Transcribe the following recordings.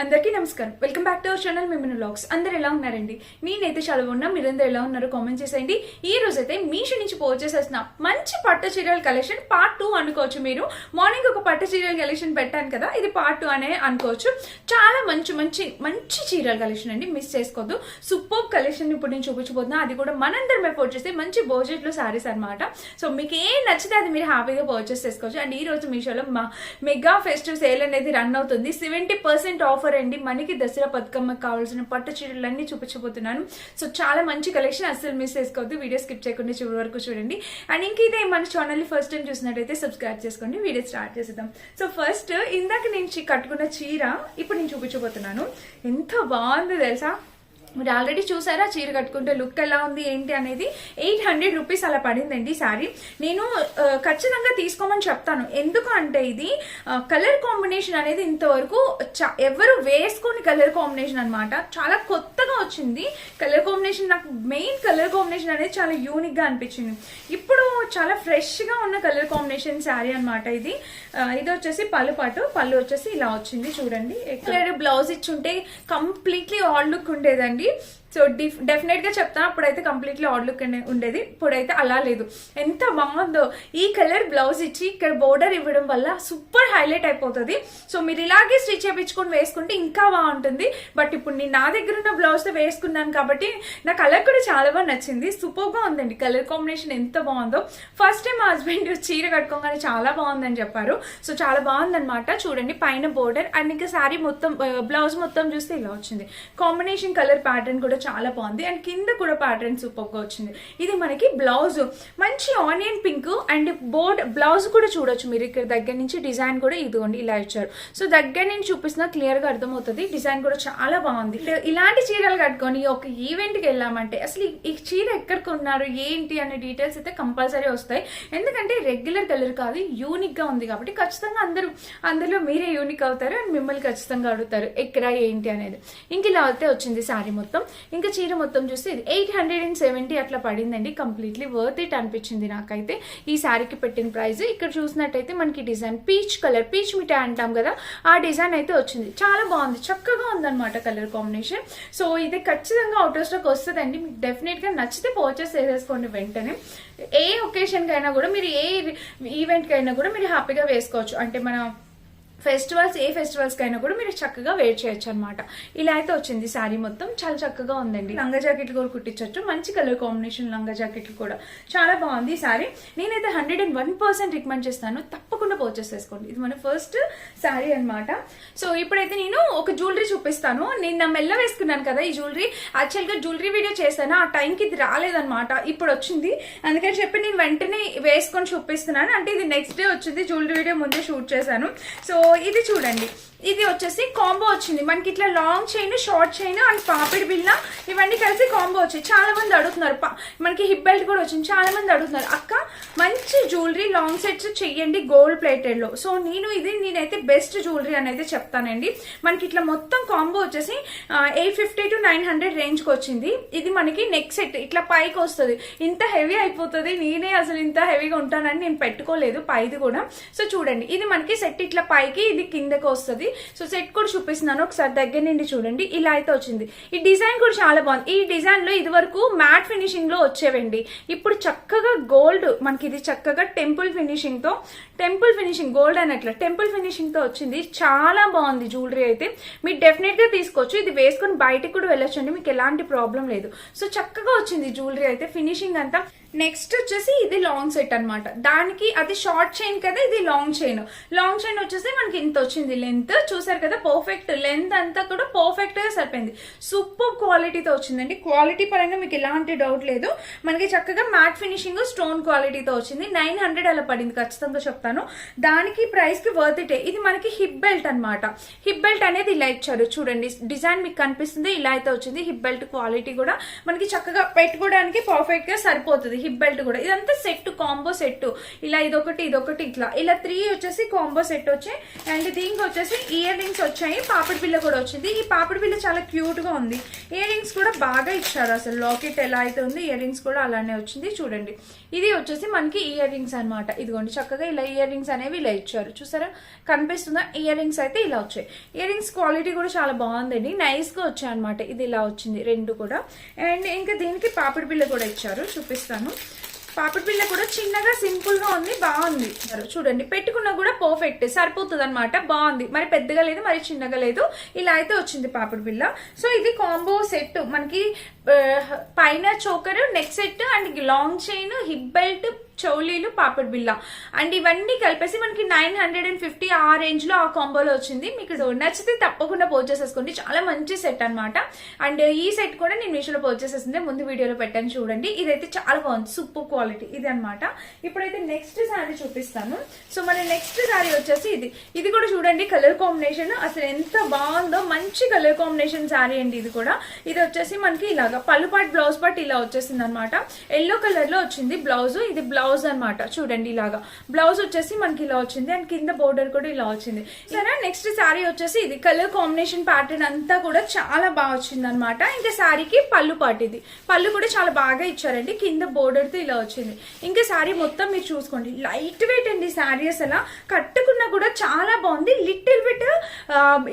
అందరికీ నమస్కారం. Welcome back to our channel మిమ్మల్ని బ్లాగ్స్ అందరు ఎలా ఉన్నారండి? నేనైతే చాలా ఉన్నా మీరందరూ ఎలా ఉన్నారో కామెంట్ చేసేయండి. ఈ రోజైతే మీషో నుంచి పోస్ట్ చేసేసిన మంచి పట్టు చీరల కలెక్షన్ పార్ట్ టూ అనుకోవచ్చు మీరు. మార్నింగ్ ఒక పట్టు చీరల కలెక్షన్ పెట్టాను కదా ఇది పార్ట్ టూ అనే అనుకోవచ్చు. చాలా మంచి మంచి మంచి చీరల కలెక్షన్ అండి మిస్ చేసుకోవద్దు. సూపర్ కలెక్షన్ ఇప్పుడు నేను చూపించబోతున్నా. అది కూడా మనందరం ఎఫోర్డ్ చేస్తే మంచి బడ్జెట్ సారీస్ అనమాట సో మీకు ఏం నచ్చితే అది మీరు హ్యాపీగా పర్చేస్ చేసుకోవచ్చు. అండ్ ఈ రోజు మీషోలో మా మెగా ఫెస్టివ్ సేల్ అనేది రన్ అవుతుంది. సెవెంటీ పర్సెంట్ ఆఫర్ అండి మనకి దసరా బతుకమ్మకి కావాల్సిన పట్టు చీరలన్నీ చూపించబోతున్నాను. సో చాలా మంచి కలెక్షన్ అస్సలు మిస్ చేసుకోవద్దు. వీడియో స్కిప్ చేయకుండా చివరి వరకు చూడండి. అండ్ ఇంక ఇదే మన ఛానల్ని ఫస్ట్ టైం చూసినట్టయితే సబ్స్క్రైబ్ చేసుకోండి. వీడియో స్టార్ట్ చేసేద్దాం. సో ఫస్ట్ ఇందాక నేను కట్టుకున్న చీర ఇప్పుడు నేను చూపించబోతున్నాను. ఎంత బాగుంది తెలుసా? మీరు ఆల్రెడీ చూసారా చీర కట్టుకుంటే లుక్ ఎలా ఉంది ఏంటి అనేది? ఎయిట్ హండ్రెడ్ రూపీస్ అలా పడిందండి శారీ నేను ఖచ్చితంగా తీసుకోమని చెప్తాను. ఎందుకు అంటే ఇది కలర్ కాంబినేషన్ అనేది ఇంతవరకు ఎవరు వేసుకొని కలర్ కాంబినేషన్ అనమాట చాలా కొత్తగా వచ్చింది. కలర్ కాంబినేషన్ నాకు మెయిన్ కలర్ కాంబినేషన్ అనేది చాలా యూనిక్గా అనిపించింది. ఇప్పుడు చాలా ఫ్రెష్గా ఉన్న కలర్ కాంబినేషన్ శారీ అనమాట ఇది. ఇది వచ్చేసి పళ్ళు పాటు. పళ్ళు వచ్చేసి ఇలా వచ్చింది. చూడండి. కలర్ బ్లౌజ్ ఇచ్చుంటే కంప్లీట్లీ ఆల్ లుక్ ఉండేదండి. already. సో డిఫ్ డెఫినెట్గా చెప్తాను అప్పుడైతే కంప్లీట్లీ ఆడ్ లుక్ ఉండేది. ఇప్పుడైతే అలా లేదు. ఎంత బాగుందో. ఈ కలర్ బ్లౌజ్ ఇచ్చి ఇక్కడ బోర్డర్ ఇవ్వడం వల్ల సూపర్ హైలైట్ అయిపోతుంది. సో మీరు ఇలాగే స్టిచ్ చేయించుకొని వేసుకుంటే ఇంకా బాగుంటుంది. బట్ ఇప్పుడు నేను నా దగ్గర ఉన్న బ్లౌజ్తో వేసుకున్నాను కాబట్టి నా కలర్ కూడా చాలా బాగా నచ్చింది. సూపర్గా ఉందండి. కలర్ కాంబినేషన్ ఎంత బాగుందో. ఫస్ట్ టైం మా హస్బెండ్ చీర కట్టుకోగానే చాలా బాగుందని చెప్పారు. సో చాలా బాగుందన్నమాట. చూడండి పైన బోర్డర్ అండ్ ఇంకా శారీ మొత్తం uh, బ్లౌజ్ మొత్తం చూస్తే ఇలా వచ్చింది. కాంబినేషన్ కలర్ ప్యాటర్న్ కూడా చాలా బాగుంది. అండ్ కింద కూడా ప్యాటర్న్ సూపర్గా వచ్చింది. ఇది మనకి బ్లౌజ్ మంచి onion pink and border blouse కూడా చూడొచ్చు మీరు. ఇక్కడ దగ్గర నుంచి డిజైన్ కూడా ఇదిగోండి ఇలా ఇచ్చారు. సో దగ్గర నుంచి చూపిస్తున్నా క్లియర్గా అర్థమవుతుంది. డిజైన్ కూడా చాలా బాగుంది. ఇలాంటి చీరలు కట్టుకొని ఒక ఈవెంట్కి వెళ్ళామంటే అసలు ఈ- చీర ఎక్కడ కొన్నారు ఏంటి అనే డీటెయిల్స్ అయితే కంపల్సరీ వస్తాయి. ఎందుకంటే రెగ్యులర్ కలర్ కాదు యూనిక్గా ఉంది కాబట్టి ఖచ్చితంగా అందరూ అందులో మీరే యూనిక్ అవుతారు అండ్ మిమ్మల్ని ఖచ్చితంగా అడుగుతారు ఎక్కడ ఏంటి అనేది. ఇంక ఇలా అయితే వచ్చింది శారీ మొత్తం. ఇంకా చీర మొత్తం చూస్తే ఇది ఎయిట్ హండ్రెడ్ అండ్ సెవెంటీ అట్లా పడిందండి. కంప్లీట్లీ వర్త్ ఇట్ అనిపించింది నాకైతే. ఈ శారీకి పెట్టిన ప్రైస్ ఇక్కడ చూసినట్టయితే మనకి డిజైన్ పీచ్ కలర్ పీచ్ మిఠాయి అంటాం కదా ఆ డిజైన్ అయితే వచ్చింది. చాలా బాగుంది. చక్కగా ఉందన్నమాట కలర్ కాంబినేషన్ సో ఇది ఖచ్చితంగా అవుట్ ఆఫ్ స్టాక్ వస్తుందండి. మీకు డెఫినెట్గా నచ్చితే పర్చేస్ చేసేసుకోండి వెంటనే. ఏ ఒకేషన్కైనా కూడా మీరు ఏ ఈవెంట్కైనా కూడా మీరు హ్యాపీగా వేసుకోవచ్చు. అంటే మన ఫెస్టివల్స్ ఏ ఫెస్టివల్స్ కైనా కూడా మీరు చక్కగా వేర్ చేయొచ్చు అనమాట ఇలా అయితే వచ్చింది శారీ మొత్తం. చాలా చక్కగా ఉందండి. లంగా జాకెట్లు కూడా కుట్టించవచ్చు మంచి కలర్ కాంబినేషన్ లంగా జాకెట్లు కూడా. చాలా బాగుంది ఈ శారీ. నేనైతే hundred and one percent recommend చేస్తాను. తప్పకుండా పర్చేస్ చేసుకోండి. ఇది మన ఫస్ట్ శారీ అన్నమాట. సో ఇప్పుడైతే నేను ఒక జ్యువెలరీ చూపిస్తాను. నేను నా మెల్ల వేసుకున్నాను కదా ఈ జ్యువెలరీ. యాక్చువల్గా జ్యువెలరీ వీడియో చేశాను. ఆ టైంకి ఇది రాలేదనమాట ఇప్పుడు వచ్చింది. అందుకని చెప్పి నేను వెంటనే వేసుకొని చూపిస్తున్నాను. అంటే ఇది నెక్స్ట్ డే వచ్చింది. జ్యువెలరీ వీడియో ముందే షూట్ చేశాను. సో ఇది చూడండి. ఇది వచ్చేసి కాంబో వచ్చింది. మనకి ఇట్లా long chain short chain and పాపిడి బిల్ల ఇవన్నీ కలిసి కాంబో వచ్చాయి. చాలా మంది అడుగుతున్నారు. పా- మనకి హిప్ బెల్ట్ కూడా వచ్చింది. చాలా మంది అడుగుతున్నారు. అక్క మంచి జ్యువెలరీ లాంగ్ సెట్స్ చెయ్యండి గోల్డ్ ప్లేటెడ్లో. సో నేను ఇది నేనైతే బెస్ట్ జ్యువెలరీ అని అయితే చెప్తానండి. మనకి ఇట్లా మొత్తం కాంబో వచ్చేసి eight fifty to nine hundred రేంజ్కి వచ్చింది. ఇది మనకి నెక్ సెట్ ఇట్లా పైకి వస్తుంది. ఇంత హెవీ అయిపోతుంది. నేనే అసలు ఇంత హెవీగా ఉంటానని నేను పెట్టుకోలేదు పైది కూడా. సో చూడండి. ఇది మనకి సెట్ ఇట్లా పైకి ఇది కిందకి వస్తుంది. సో సెట్ కూడా చూపిస్తున్నాను. ఒకసారి దగ్గర నుండి చూడండి. ఇలా అయితే వచ్చింది. ఈ డిజైన్ కూడా చాలా బాగుంది. ఈ డిజైన్లో ఇది వరకు మ్యాట్ ఫినిషింగ్లో వచ్చేవండి. ఇప్పుడు చక్కగా గోల్డ్ మనకి ఇది చక్కగా టెంపుల్ ఫినిషింగ్తో టెంపుల్ ఫినిషింగ్ గోల్డ్ అన్నట్లు టెంపుల్ ఫినిషింగ్తో వచ్చింది. చాలా బాగుంది జ్యువెలరీ అయితే. మీరు డెఫినెట్గా తీసుకోవచ్చు. ఇది వేసుకొని బయటకు కూడా వెళ్ళొచ్చండి. మీకు ఎలాంటి ప్రాబ్లం లేదు. సో చక్కగా వచ్చింది జ్యువెలరీ అయితే. ఫినిషింగ్ అంతా నెక్స్ట్ వచ్చేసి ఇది లాంగ్ సెట్ అనమాట దానికి అది షార్ట్ చైన్ కదా ఇది లాంగ్ చైన్ లాంగ్ చైన్ వచ్చేసి మనకి ఇంత వచ్చింది లెంత్ చూసారు కదా పర్ఫెక్ట్ లెంత్ అంతా కూడా పర్ఫెక్ట్గా సరిపోయింది. సూపర్ క్వాలిటీతో వచ్చిందండి. క్వాలిటీ పరంగా మీకు ఎలాంటి డౌట్ లేదు. మనకి చక్కగా మ్యాట్ ఫినిషింగ్ స్టోన్ క్వాలిటీతో వచ్చింది. నైన్ హండ్రెడ్ అలా పడింది ఖచ్చితంగా చెప్తాను. దానికి ప్రైస్కి వర్త్ ఇటే ఇది మనకి హిప్ బెల్ట్ అన్నమాట. హిప్ బెల్ట్ అనేది ఇలా ఇచ్చారు. చూడండి డిజైన్ మీకు కనిపిస్తుంది ఇలా అయితే వచ్చింది. హిప్ బెల్ట్ క్వాలిటీ కూడా మనకి చక్కగా పెట్టుకోవడానికి పర్ఫెక్ట్గా సరిపోతుంది. హిప్ బెల్ట్ కూడా. ఇదంతా సెట్ కాంబో సెట్ ఇలా ఇదొకటి ఇదొకటి ఇట్లా. ఇలా త్రీ వచ్చేసి కాంబో సెట్ వచ్చాయి. అండ్ దీనికి వచ్చేసి ఇయర్ రింగ్స్ వచ్చాయి. పాపిడి బిల్ల కూడా వచ్చింది. ఈ పాపిడి బిల్ల చాలా క్యూట్గా ఉంది. ఇయర్ రింగ్స్ కూడా బాగా ఇచ్చారు అసలు. లాకెట్ ఎలా అయితే ఉంది ఇయర్ రింగ్స్ కూడా అలానే వచ్చింది. చూడండి. ఇది వచ్చేసి మనకి ఇయర్ రింగ్స్ అనమాట ఇదిగోండి చక్కగా ఇలా ఇయర్ రింగ్స్ అనేవి ఇలా ఇచ్చారు. చూసారా? కనిపిస్తుందా? ఇయర్ రింగ్స్ అయితే ఇలా వచ్చాయి. ఇయర్ రింగ్స్ క్వాలిటీ కూడా చాలా బాగుందండి. నైస్గా వచ్చాయి అనమాట ఇది ఇలా వచ్చింది. రెండు కూడా. అండ్ ఇంకా దీనికి పాపిడి బిల్ల కూడా ఇచ్చారు. చూపిస్తాను. పాపిడి బిల్ల కూడా చిన్నగా సింపుల్గా ఉంది బాగుంది. చూడండి పెట్టుకున్నా కూడా పర్ఫెక్ట్ సరిపోతుంది అనమాట బాగుంది. మరి పెద్దగా లేదు మరి చిన్నగా లేదు. ఇలా అయితే వచ్చింది పాపిడి బిల్ల సో ఇది కాంబో సెట్. మనకి పైన choker neck set and long chain hip belt చౌలీలు పాపిడి బిల్ల అండ్ ఇవన్నీ కలిపేసి మనకి నైన్ హండ్రెడ్ అండ్ ఫిఫ్టీ ఆ రేంజ్లో ఆ కాంబోలో వచ్చింది. మీకు నచ్చితే తప్పకుండా పర్చేస్ చేసుకోండి. చాలా మంచి సెట్ అన్నమాట. అండ్ ఈ సెట్ కూడా నేను మీషోలో పర్చేస్ చేసిందే. ముందు వీడియోలో పెట్టాను చూడండి. ఇదైతే చాలా బాగుంది. సూపర్ క్వాలిటీ ఇది అన్నమాట. ఇప్పుడైతే నెక్స్ట్ శారీ చూపిస్తాను. సో మన నెక్స్ట్ శారీ వచ్చేసి ఇది. ఇది కూడా చూడండి కలర్ కాంబినేషన్ అసలు ఎంత బాగుందో. మంచి కలర్ కాంబినేషన్ శారీ అండి ఇది కూడా. ఇది వచ్చేసి మనకి ఇలాగా పళ్ళు పాటు బ్లౌజ్ పాటు ఇలా వచ్చేసింది అనమాట ఎల్లో కలర్లో వచ్చింది బ్లౌజ్ ఇది బ్లౌజ్ బ్లౌజ్ అనమాట చూడండి ఇలాగా. బ్లౌజ్ వచ్చేసి మనకి ఇలా వచ్చింది అండ్ కింద బోర్డర్ కూడా ఇలా వచ్చింది. సరే నెక్స్ట్ శారీ వచ్చేసి ఇది. కలర్ కాంబినేషన్ ప్యాటర్న్ అంతా కూడా చాలా బాగా వచ్చింది అనమాట ఇంకా శారీకి పళ్ళు పాటు ఇది పళ్ళు కూడా చాలా బాగా ఇచ్చారండి. కింద బోర్డర్తో ఇలా వచ్చింది. ఇంకా శారీ మొత్తం మీరు చూసుకోండి. లైట్ వెయిట్ అండి శారీ అసలు. కట్టుకున్నా కూడా చాలా బాగుంది. లిటిల్ బిట్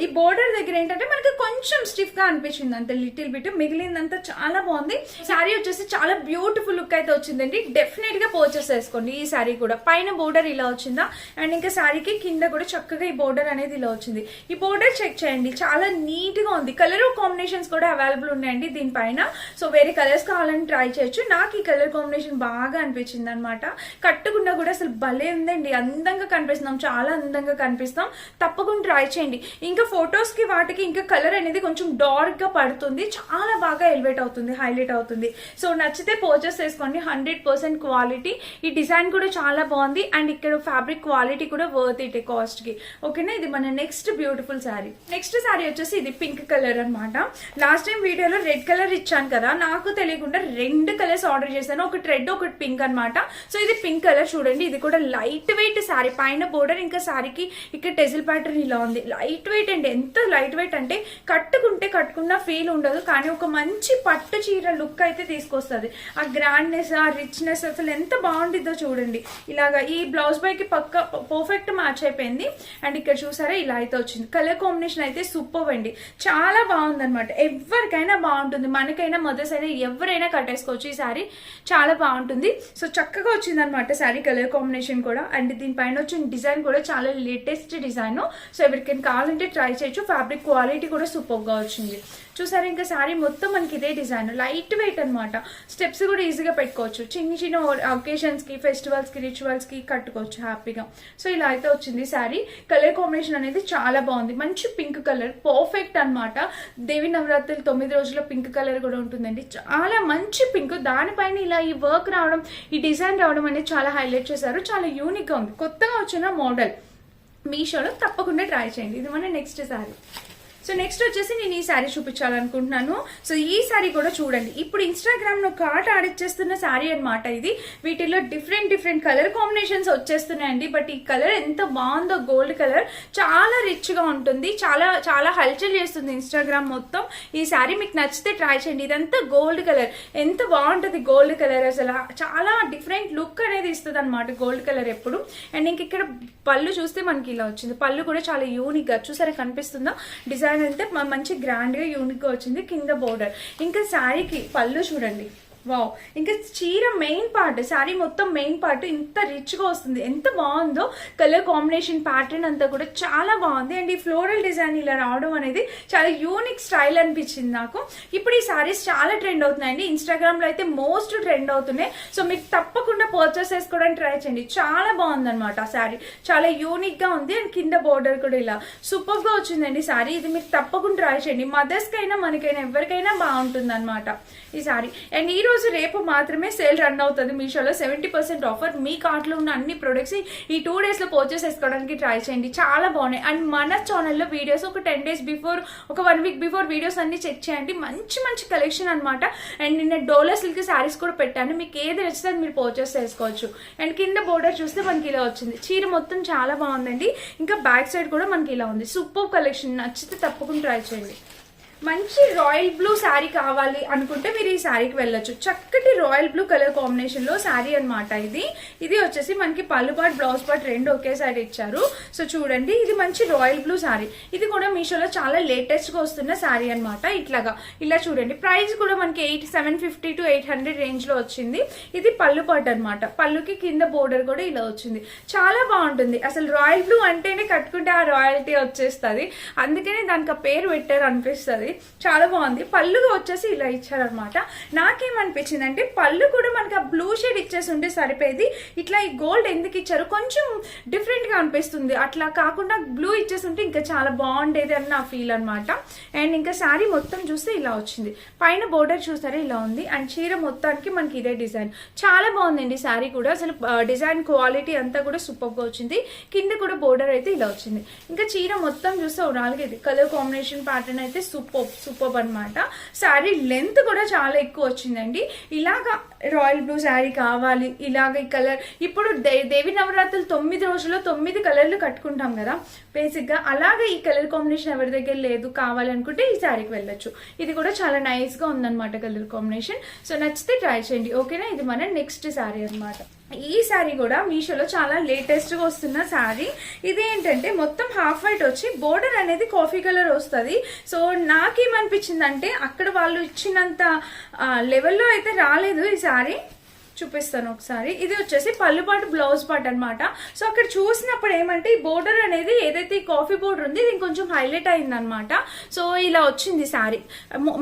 ఈ బోర్డర్ దగ్గర ఏంటంటే మనకి కొంచెం స్టిఫ్గా అనిపించింది అంత. లిటిల్ బిట్ మిగిలిందంతా చాలా బాగుంది. శారీ వచ్చేసి చాలా బ్యూటిఫుల్ లుక్ అయితే వచ్చిందండి. డెఫినెట్గా పర్చేస్ చేసుకోండి ఈ శారీ కూడా. పైన బోర్డర్ ఇలా వచ్చిందా? అండ్ ఇంకా శారీకి కింద కూడా చక్కగా ఈ బోర్డర్ అనేది ఇలా వచ్చింది. ఈ బోర్డర్ చెక్ చేయండి. చాలా నీట్గా ఉంది. కలర్ కాంబినేషన్స్ కూడా అవైలబుల్ ఉన్నాయండి దీనిపైన. సో వేరే కలర్స్ కావాలని ట్రై చేయొచ్చు. నాకు ఈ కలర్ కాంబినేషన్ బాగా అనిపించింది అనమాట కట్టుకున్నా కూడా అసలు భలే ఉందండి. అందంగా కనిపిస్తున్నాం. చాలా అందంగా కనిపిస్తాం. తప్పకుండా ట్రై చేయండి. ఇంకా ఫొటోస్కి వాటికి ఇంకా కలర్ అనేది కొంచెం డార్క్గా పడుతుంది. చాలా బాగా ఎలివేట్ అవుతుంది హైలైట్ అవుతుంది. సో నచ్చితే పర్చేస్ చేసుకోండి. Hundred percent quality. ఈ డిజైన్ కూడా చాలా బాగుంది. అండ్ ఇక్కడ ఫ్యాబ్రిక్ క్వాలిటీ కూడా వర్త్ ఇట్ కాస్ట్కి. ఓకేనా? ఇది మన next beautiful sari next sari వచ్చేసి ఇది పింక్ కలర్ అన్నమాట. లాస్ట్ టైం వీడియోలో రెడ్ కలర్ ఇచ్చాను కదా నాకు తెలియకుండా రెండు కలర్స్ ఆర్డర్ చేశాను. ఒకటి రెడ్ ఒకటి పింక్ అన్నమాట. సో ఇది పింక్ కలర్ చూడండి. ఇది కూడా లైట్ వెయిట్ శారీ పైన బోర్డర్ ఇంకా శారీకి ఇక్కడ టెజిల్ ప్యాటర్న్ ఇలా ఉంది. లైట్ వెయిట్ అండి. ఎంత లైట్ వెయిట్ అంటే కట్టుకుంటే కట్టుకున్న ఫీల్ ఉండదు. కానీ ఒక మంచి పట్టు చీర లుక్ అయితే తీసుకొస్తుంది. ఆ గ్రాండ్నెస్ ఆ రిచ్నెస్ అసలు ఎంత బాగుంది బాగుండిద్దో చూడండి. ఇలాగా ఈ బ్లౌజ్ బైకి పక్క పర్ఫెక్ట్ మ్యాచ్ అయిపోయింది. అండ్ ఇక్కడ చూసారా ఇలా అయితే వచ్చింది. కలర్ కాంబినేషన్ అయితే సూపర్ అండి. చాలా బాగుంది అనమాట ఎవరికైనా బాగుంటుంది. మనకైనా మదర్స్ అయినా ఎవరైనా కట్టేసుకోవచ్చు ఈ శారీ చాలా బాగుంటుంది. సో చక్కగా వచ్చింది అనమాట శారీ కలర్ కాంబినేషన్ కూడా. అండ్ దీనిపైన వచ్చిన డిజైన్ కూడా చాలా లేటెస్ట్ డిజైన్. సో ఎవరికైనా కావాలంటే ట్రై చేయొచ్చు. ఫ్యాబ్రిక్ క్వాలిటీ కూడా సూపర్గా వచ్చింది. చూసారా ఇంకా శారీ మొత్తం మనకి ఇదే డిజైన్ లైట్ వెయిట్ అనమాట స్టెప్స్ కూడా ఈజీగా పెట్టుకోవచ్చు. చిన్న చిన్న ఒకేషన్ ఫంక్షన్స్కి ఫెస్టివల్స్కి రిచువల్స్కి కట్టుకోవచ్చు హ్యాపీగా. సో ఇలా అయితే వచ్చింది శారీ. కలర్ కాంబినేషన్ అనేది చాలా బాగుంది. మంచి పింక్ కలర్ పర్ఫెక్ట్ అన్నమాట. దేవి నవరాత్రులు తొమ్మిది రోజుల పింక్ కలర్ కూడా ఉంటుందండి. చాలా మంచి పింక్ దానిపైన ఇలా ఈ వర్క్ రావడం ఈ డిజైన్ రావడం అనేది చాలా హైలైట్ చేశారు. చాలా యూనిక్గా ఉంది. కొత్తగా వచ్చిన మోడల్ మీషోలో తప్పకుండా ట్రై చేయండి. ఇది మన నెక్స్ట్ శారీ. సో నెక్స్ట్ వచ్చేసి నేను ఈ శారీ చూపించాలనుకుంటున్నాను. సో ఈ శారీ కూడా చూడండి. ఇప్పుడు ఇన్స్టాగ్రామ్లో కార్ట్ ఆడిచ్చేస్తున్న శారీ అన్నమాట ఇది. వీటిలో డిఫరెంట్ డిఫరెంట్ కలర్ కాంబినేషన్స్ వచ్చేస్తున్నాయండి. బట్ ఈ కలర్ ఎంత బాగుందో గోల్డ్ కలర్ చాలా రిచ్గా ఉంటుంది. చాలా చాలా హల్చల్ చేస్తుంది ఇన్స్టాగ్రామ్ మొత్తం. ఈ శారీ మీకు నచ్చితే ట్రై చేయండి. ఇదంతా గోల్డ్ కలర్ ఎంత బాగుంటుంది గోల్డ్ కలర్ అసలు. చాలా డిఫరెంట్ లుక్ అనేది ఇస్తుంది అనమాట గోల్డ్ కలర్ ఎప్పుడు. అండ్ ఇంక ఇక్కడ పళ్ళు చూస్తే మనకి ఇలా వచ్చింది. పళ్ళు కూడా చాలా యూనిక్గా చూసారా కనిపిస్తుందా? డిజైన్ అయితే మంచి గ్రాండ్గా యూనిక్ వచ్చింది కింద బోర్డర్ ఇంకా శారీకి పళ్ళు చూడండి. వావ్ ఇంకా చీర మెయిన్ పార్ట్ శారీ మొత్తం మెయిన్ పార్ట్ ఇంత రిచ్గా వస్తుంది. ఎంత బాగుందో కలర్ కాంబినేషన్ ప్యాటర్న్ అంతా కూడా చాలా బాగుంది. అండ్ ఈ ఫ్లోరల్ డిజైన్ ఇలా రావడం అనేది చాలా యూనిక్ స్టైల్ అనిపించింది నాకు. ఇప్పుడు ఈ సారీస్ చాలా ట్రెండ్ అవుతున్నాయండి. ఇన్స్టాగ్రామ్లో అయితే మోస్ట్ ట్రెండ్ అవుతున్నాయి. సో మీకు తప్పకుండా పర్చేస్ చేసుకోవడానికి ట్రై చేయండి. చాలా బాగుంది అనమాట ఆ శారీ చాలా యూనిక్గా ఉంది. అండ్ కింద బోర్డర్ కూడా ఇలా సూపర్గా వచ్చిందండి శారీ ఇది మీకు తప్పకుండా ట్రై చేయండి. మదర్స్ కైనా మనకైనా ఎవరికైనా బాగుంటుంది అనమాట ఈ శారీ అండ్ ఈ రోజు రోజు రేపు మాత్రమే సేల్ రన్ అవుతుంది మీషోలో సెవెంటీ పర్సెంట్ ఆఫర్. మీ కార్ట్లో ఉన్న అన్ని ప్రొడక్ట్స్ ఈ టూ డేస్లో పర్చేస్ చేసుకోవడానికి ట్రై చేయండి. చాలా బాగున్నాయి. అండ్ మన ఛానల్లో వీడియోస్ ఒక టెన్ డేస్ బిఫోర్ ఒక వన్ వీక్ బిఫోర్ వీడియోస్ అన్ని చెక్ చేయండి. మంచి మంచి కలెక్షన్ అన్నమాట. అండ్ నిన్న డోలో సిల్క్ శారీస్ కూడా పెట్టాను. మీకు ఏది నచ్చితే మీరు పర్చేస్ చేసుకోవచ్చు. అండ్ కింద బోర్డర్ చూస్తే మనకి ఇలా వచ్చింది. చీర మొత్తం చాలా బాగుందండి. ఇంకా బ్యాక్ సైడ్ కూడా మనకి ఇలా ఉంది. సూపర్ కలెక్షన్ నచ్చితే తప్పకుండా ట్రై చేయండి. మంచి రాయల్ బ్లూ శారీ కావాలి అనుకుంటే మీరు ఈ శారీకి వెళ్ళొచ్చు. చక్కటి రాయల్ బ్లూ కలర్ కాంబినేషన్లో శారీ అన్నమాట ఇది. ఇది వచ్చేసి మనకి పళ్ళు పాట్ బ్లౌజ్ పాట్ రెండు ఒకేసారి ఇచ్చారు. సో చూడండి ఇది మంచి రాయల్ బ్లూ శారీ. ఇది కూడా మీషోలో చాలా లేటెస్ట్గా వస్తున్న శారీ అన్నమాట ఇట్లాగా. ఇలా చూడండి ప్రైస్ కూడా మనకి eight seven fifty to eight hundred రేంజ్లో వచ్చింది. ఇది పళ్ళు పాట్ అన్నమాట. పళ్ళుకి కింద బోర్డర్ కూడా ఇలా వచ్చింది. చాలా బాగుంటుంది. అసలు రాయల్ బ్లూ అంటేనే కట్టుకుంటే ఆ రాయల్టీ వచ్చేస్తుంది. అందుకనే దానికి ఆ పేరు పెట్టారు అనిపిస్తుంది చాలా బాగుంది. పళ్ళుగా వచ్చేసి ఇలా ఇచ్చారనమాట. నాకేమనిపించింది అంటే పళ్ళు కూడా మనకి ఆ బ్లూ షేడ్ ఇచ్చేసి ఉంటే సరిపోయేది. ఇట్లా ఈ గోల్డ్ ఎందుకు ఇచ్చారు? కొంచెం డిఫరెంట్గా అనిపిస్తుంది. అట్లా కాకుండా బ్లూ ఇచ్చేసి ఉంటే ఇంకా చాలా బాగుండేది అని నా ఫీల్ అనమాట. అండ్ ఇంకా శారీ మొత్తం చూస్తే ఇలా వచ్చింది. పైన బోర్డర్ చూస్తారా ఇలా ఉంది. అండ్ చీర మొత్తానికి మనకి ఇదే డిజైన్ చాలా బాగుందండి శారీ కూడా. అసలు డిజైన్ క్వాలిటీ అంతా కూడా సూపర్గా వచ్చింది. కింద కూడా బోర్డర్ అయితే ఇలా వచ్చింది. ఇంకా చీర మొత్తం చూస్తే ఓవరాల్గా ఇది కలర్ కాంబినేషన్ ప్యాటర్న్ అయితే సూపర్ సూపర్ అనమాట శారీ లెంత్ కూడా చాలా ఎక్కువ వచ్చిందండి. ఇలాగా రాయల్ బ్లూ శారీ కావాలి ఇలాగ ఈ కలర్. ఇప్పుడు దే- దేవి నవరాత్రులు తొమ్మిది రోజుల్లో తొమ్మిది కలర్లు కట్టుకుంటాం కదా. బేసిక్గా అలాగే ఈ కలర్ కాంబినేషన్ ఎవరి దగ్గర లేదు కావాలనుకుంటే ఈ శారీకి వెళ్ళొచ్చు. ఇది కూడా చాలా నైస్గా ఉందన్నమాట కలర్ కాంబినేషన్. సో నచ్చితే ట్రై చేయండి. ఓకేనా? ఇది మన నెక్స్ట్ శారీ అనమాట ఈ శారీ కూడా మీషోలో చాలా లేటెస్ట్గా వస్తున్న శారీ. ఇది ఏంటంటే మొత్తం హాఫ్ వైట్ వచ్చి బోర్డర్ అనేది కాఫీ కలర్ వస్తుంది. సో నాకేమనిపించిందంటే అక్కడ వాళ్ళు ఇచ్చినంత లెవెల్లో అయితే రాలేదు ఈ శారీ. చూపిస్తాను ఒకసారి. ఇది వచ్చేసి పళ్ళు పాటు బ్లౌజ్ పార్ట్ అనమాట సో అక్కడ చూసినప్పుడు ఏమంటే ఈ బోర్డర్ అనేది ఏదైతే కాఫీ బోర్డర్ ఉంది ఇది కొంచెం హైలైట్ అయిందనమాట సో ఇలా వచ్చింది శారీ.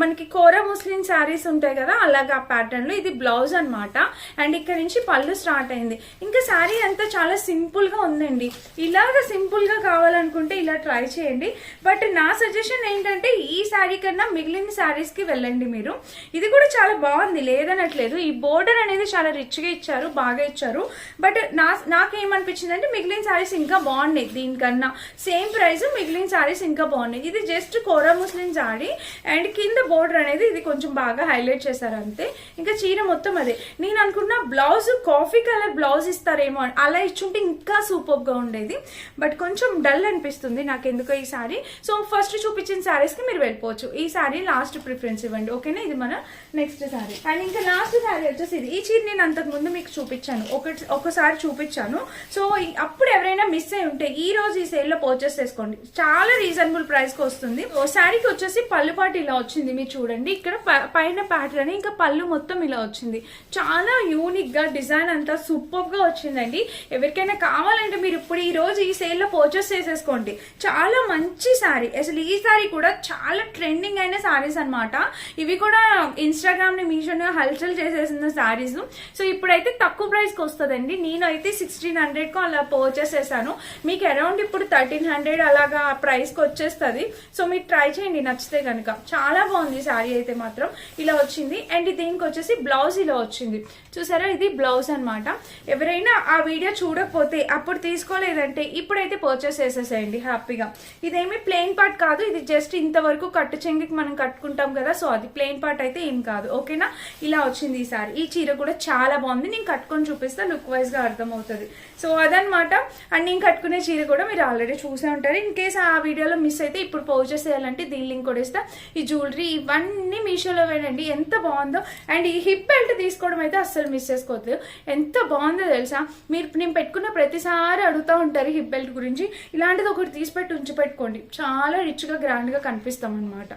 మనకి కోర ముస్లిం శారీస్ ఉంటాయి కదా అలాగా ప్యాటర్న్లో ఇది బ్లౌజ్ అనమాట అండ్ ఇక్కడ నుంచి పళ్ళు స్టార్ట్ అయింది. ఇంకా శారీ అంతా చాలా సింపుల్గా ఉందండి. ఇలాగ సింపుల్గా కావాలనుకుంటే ఇలా ట్రై చేయండి. బట్ నా సజెషన్ ఏంటంటే ఈ శారీ కన్నా మిగిలిన శారీస్కి వెళ్ళండి మీరు. ఇది కూడా చాలా బాగుంది. లేదనట్లేదు. ఈ బోర్డర్ అనేది చాలా చాలా రిచ్గా ఇచ్చారు బాగా ఇచ్చారు. బట్ నా నాకేమనిపించింది అంటే మిగిలిన శారీస్ ఇంకా బాగున్నాయి దీనికన్నా. సేమ్ ప్రైస్ మిగిలిన శారీస్ ఇంకా బాగున్నాయి. ఇది just kora muslin sari and కింద బోర్డర్ అనేది ఇది కొంచెం బాగా హైలైట్ చేశారు అంతే. ఇంకా చీర మొత్తం అదే. నేను అనుకున్న బ్లౌజ్ కాఫీ కలర్ బ్లౌజ్ ఇస్తారేమో అలా ఇచ్చుంటే ఇంకా సూపర్గా ఉండేది. బట్ కొంచెం డల్ అనిపిస్తుంది నాకు ఎందుకో ఈ సారీ సో ఫస్ట్ చూపించిన శారీస్కి మీరు వెళ్ళిపోవచ్చు. ఈ సారీ లాస్ట్ ప్రిఫరెన్స్ ఇవ్వండి. ఓకేనా ఇది మన నెక్స్ట్ సారీ అండ్ ఇంకా లాస్ట్ సారీ వచ్చేసి ఇది. ఈ చీర నేను అంతకు ముందు మీకు చూపించాను. ఒక ఒకసారి చూపించాను. సో అప్పుడు ఎవరైనా మిస్ అయి ఉంటే ఈ రోజు ఈ సేల్లో పర్చేస్ చేసుకోండి. చాలా రీజనబుల్ ప్రైస్కి వస్తుంది. శారీకి వచ్చేసి పళ్ళు పాటు ఇలా వచ్చింది. మీరు చూడండి. ఇక్కడ ప- పైన ప్యాటర్న్ ఇంకా పళ్ళు మొత్తం ఇలా వచ్చింది. చాలా యూనిక్గా డిజైన్ అంతా సూపర్గా వచ్చిందండి. ఎవరికైనా కావాలంటే మీరు ఇప్పుడు ఈ రోజు ఈ సేల్లో పర్చేస్ చేసేసుకోండి. చాలా మంచి శారీ అసలు ఈ శారీ కూడా చాలా ట్రెండింగ్ అయిన శారీస్ అన్నమాట. ఇవి కూడా ఇన్స్టాగ్రామ్ని మీషోని హల్చల్ చేసేసిన శారీస్ సో ఇప్పుడైతే తక్కువ ప్రైస్కి వస్తుందండి. నేను అయితే సిక్స్టీన్ హండ్రెడ్కు అలా పర్చేస్ చేశాను. మీకు అరౌండ్ ఇప్పుడు థర్టీన్ హండ్రెడ్ అలాగా ప్రైస్కి వచ్చేస్తుంది. సో మీరు ట్రై చేయండి నచ్చితే కనుక చాలా బాగుంది శారీ అయితే మాత్రం. ఇలా వచ్చింది. అండ్ దీనికి వచ్చేసి బ్లౌజ్ ఇలా వచ్చింది. చూసారా? ఇది బ్లౌజ్ అనమాట ఎవరైనా ఆ వీడియో చూడకపోతే అప్పుడు తీసుకోలేదంటే ఇప్పుడైతే పర్చేస్ చేసేసేయండి హ్యాపీగా. ఇదేమి ప్లెయిన్ పార్ట్ కాదు. ఇది జస్ట్ ఇంతవరకు కట్టు చెంగికి మనం కట్టుకుంటాం కదా. సో అది ప్లెయిన్ పార్ట్ అయితే ఏం కాదు. ఓకేనా ఇలా వచ్చింది ఈ సారీ ఈ చీర కూడా చాలా చాలా బాగుంది. నేను కట్టుకొని చూపిస్తే లుక్ వైజ్గా అర్థమవుతుంది. సో అదనమాట అండ్ నేను కట్టుకునే చీర కూడా మీరు ఆల్రెడీ చూసే ఉంటారు. ఇన్ కేస్ ఆ వీడియోలో మిస్ అయితే ఇప్పుడు పర్చేస్ చేయాలంటే దీని లింక్ కూడా ఇస్తా. ఈ జ్యువెలరీ ఇవన్నీ మీషోలో వేయండి. ఎంత బాగుందో. అండ్ ఈ హిప్ బెల్ట్ తీసుకోవడం అయితే అస్సలు మిస్ చేసుకోవద్దు. ఎంత బాగుందో తెలుసా? మీరు నేను పెట్టుకున్న ప్రతిసారి అడుగుతూ ఉంటారు హిప్ బెల్ట్ గురించి. ఇలాంటిది ఒకటి తీసి పెట్టి ఉంచి పెట్టుకోండి. చాలా రిచ్గా గ్రాండ్గా కనిపిస్తాం అనమాట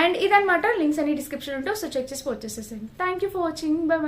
అండ్ ఇదనమాట లింక్స్ అన్ని డిస్క్రిప్షన్ ఉంటాయి. సో చెక్ చేసి వచ్చేసేసండి thank you for watching bye